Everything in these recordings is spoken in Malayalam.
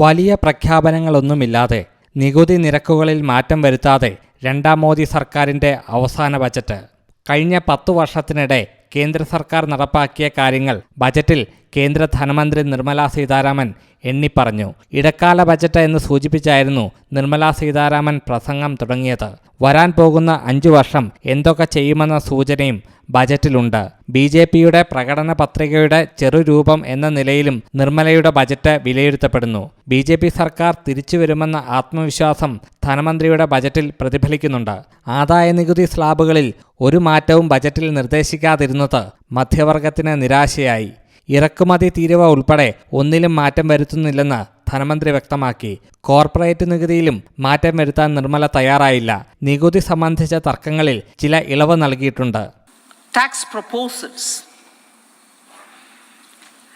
വലിയ പ്രഖ്യാപനങ്ങളൊന്നുമില്ലാതെ നികുതി നിരക്കുകളിൽ മാറ്റം വരുത്താതെ രണ്ടാം മോദി സർക്കാരിന്റെ അവസാന ബജറ്റ്. കഴിഞ്ഞ പത്തു വർഷത്തിനിടെ കേന്ദ്ര സർക്കാർ നടപ്പാക്കിയ കാര്യങ്ങൾ ബജറ്റിൽ കേന്ദ്ര ധനമന്ത്രി നിർമ്മലാ സീതാരാമൻ എണ്ണിപ്പറഞ്ഞു. ഇടക്കാല ബജറ്റ് എന്ന് സൂചിപ്പിച്ചായിരുന്നു നിർമ്മലാ സീതാരാമൻ പ്രസംഗം തുടങ്ങിയത്. വരാൻ പോകുന്ന അഞ്ചു വർഷം എന്തൊക്കെ ചെയ്യുമെന്ന സൂചനയും ബജറ്റിലുണ്ട്. ബി ജെ പിയുടെ പ്രകടന പത്രികയുടെ ചെറുരൂപം എന്ന നിലയിലും നിർമ്മലയുടെ ബജറ്റ് വിലയിരുത്തപ്പെടുന്നു. ബി ജെ പി സർക്കാർ തിരിച്ചുവരുമെന്ന ആത്മവിശ്വാസം ധനമന്ത്രിയുടെ ബജറ്റിൽ പ്രതിഫലിക്കുന്നുണ്ട്. ആദായ നികുതി സ്ലാബുകളിൽ ഒരു മാറ്റവും ബജറ്റിൽ നിർദ്ദേശിക്കാതിരുന്നത് മധ്യവർഗത്തിന് നിരാശയായി. ഇറക്കുമതി തീരുവ ഉൾപ്പെടെ ഒന്നിലും മാറ്റം വരുത്തുന്നില്ലെന്ന് ധനമന്ത്രി വ്യക്തമാക്കി കോർപ്പറേറ്റ് നികുതിയിലും മാറ്റം വരുത്താൻ നിർമ്മല തയ്യാറായില്ല നികുതി സംബന്ധിച്ച തർക്കങ്ങളിൽ ചില ഇളവ് നൽകിയിട്ടുണ്ട് tax proposals.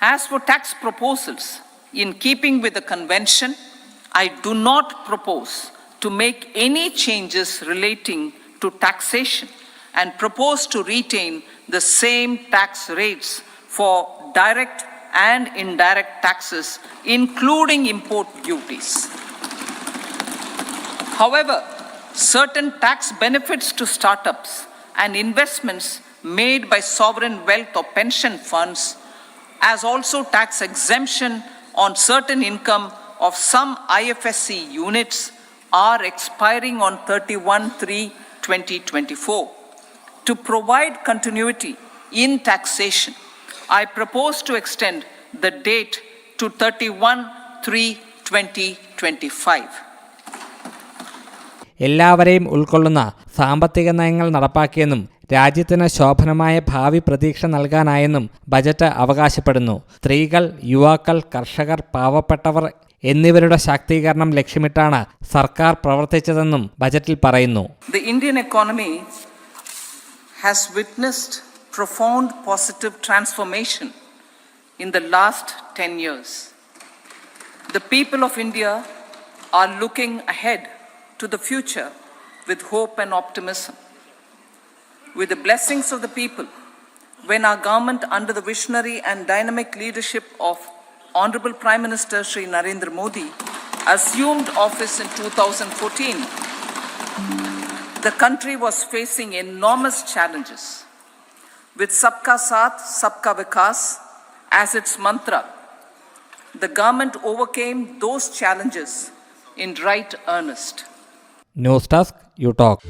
As for tax proposals, in keeping with the convention, I do not propose to make any changes relating to taxation and propose to retain the same tax rates for direct and indirect taxes, including import duties. However, certain tax benefits to startups and investments made by sovereign wealth or pension funds, as also tax exemption on certain income of some IFSC units, are expiring on 31 3 2024. To provide continuity in taxation, I propose to extend the date to 31 3 2025. എല്ലാവരെയും ഉൾക്കൊള്ളുന്ന സാമ്പത്തിക നയങ്ങൾ നടപ്പാക്കിയെന്നും രാജ്യത്തിന് ശോഭനമായ ഭാവി പ്രതീക്ഷ നൽകാനായെന്നും ബജറ്റ് അവകാശപ്പെടുന്നു സ്ത്രീകൾ യുവാക്കൾ കർഷകർ പാവപ്പെട്ടവർ എന്നിവരുടെ ശാക്തീകരണം ലക്ഷ്യമിട്ടാണ് സർക്കാർ പ്രവർത്തിച്ചതെന്നും ബജറ്റിൽ പറയുന്നു The Indian economy has witnessed profound positive transformation in the last 10 years. The people of India are looking ahead to the future with hope and optimism. With the blessings of the people, when our government, under the visionary and dynamic leadership of Honorable Prime Minister Sri Narendra Modi, assumed office in 2014, the country was facing enormous challenges with Sabka Saath, Sabka Vikas as its mantra, the government overcame those challenges in right earnest. News Task, you talk.